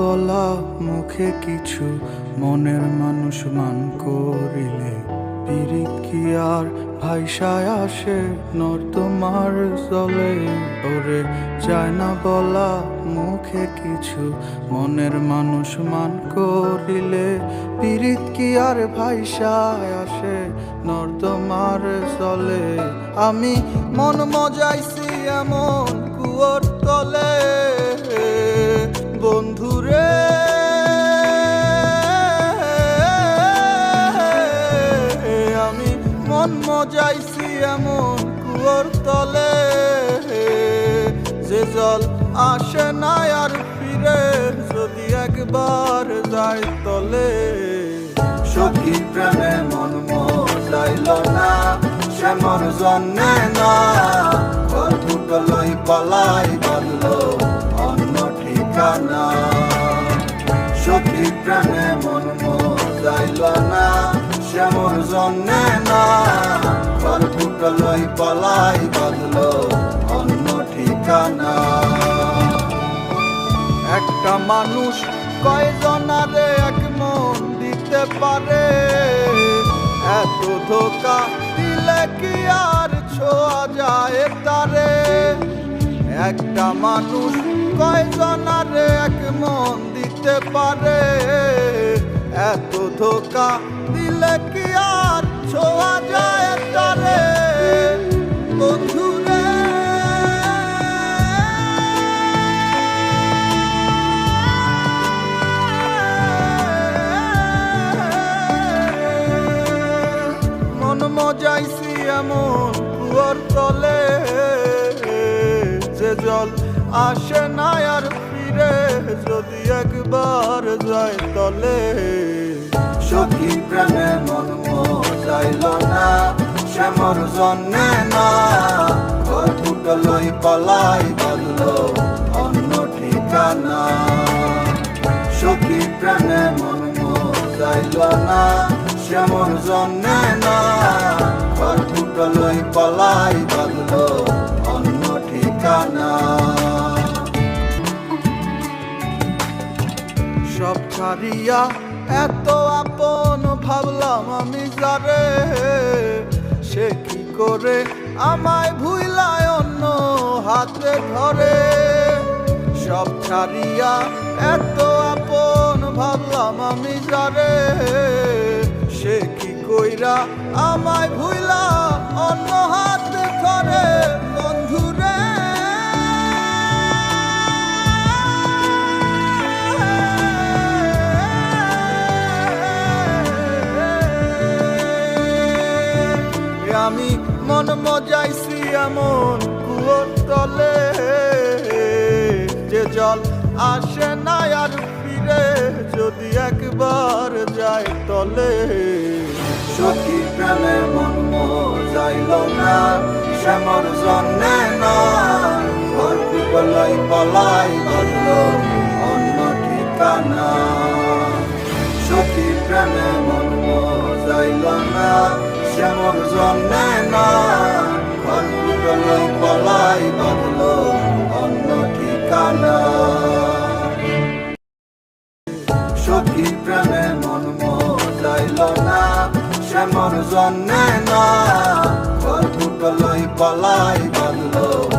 বলা মুখে কিছু, মনের মানুষ মান করিলে আর? ভাইসায় আসে নর্দমার জলে, ওরে চায় না বলা মুখে কিছু, মনের মানুষ মান করিলে পিরিত কি আর? ভাইসায় আসে নর্দমার জলে, আমি মন মজাইছি এমন মন মজাইছি এমন কুয়োর তলে। যে জল আসে না আর ফিরে, যদি একবার যায় তলে। সখী প্রেমে মন মজাইল না, সে মন জন্মে না। পালাই মন না। ঘর পালাই বলল অন্য ঠিকানা। একটা মানুষ কয়জনারে এক মন দিতে পারে? এত ধোকা দিলে কি আর ছোঁয়া যায় তারে? একটা মানুষ কয়জনারে এক মন দিতে পারে? এত ধোকা দিলে কি আর ছোঁয়া যায় তারে বন্ধুরে। মন মজাইছি এমন কুয়োর তলে, যে জল আসে না আর ফিরে, যদি একবার যায় তলে। সখী প্রেমে মন মজাইল না সে মোর জন্মে না। ঘর ফুটলই পালাই বদলো অন্য ঠিকানা। সখী প্রেমে মন মজাইল না সে মোর জন্মে না। ঘর ফুটলই পালাই বদলো অন্য ঠিকানা। সব ছাড়িয়া এত আপন ভাবলাম আমি যারে, সে কি করে আমায় ভুইলায় অন্য হাতে ধরে? সব ছাড়িয়া এত আপন ভাবলাম আমি যারে, সে কি কইরা আমায় ভুইলা অন্য হাতে ধরে? আমি মন মজাইছি এমন কুয়োর তলে। যে জল আসে না আর ফিরে, যদি একবার যায় তলে। সখী প্রেমে মন মজাইল না শ্যামর জন্মে না। ঘর পিপলাই পলাই বলল অন্য ঠিকানা। সখী প্রেমে মন মজাইল না শ্যামর জন্মে না পলাই বলল অন্য ঠিকানা সখী প্রেমে মন মজাইল না শ্যামর জন্মে না ঘর ফুটলই পলাই বলল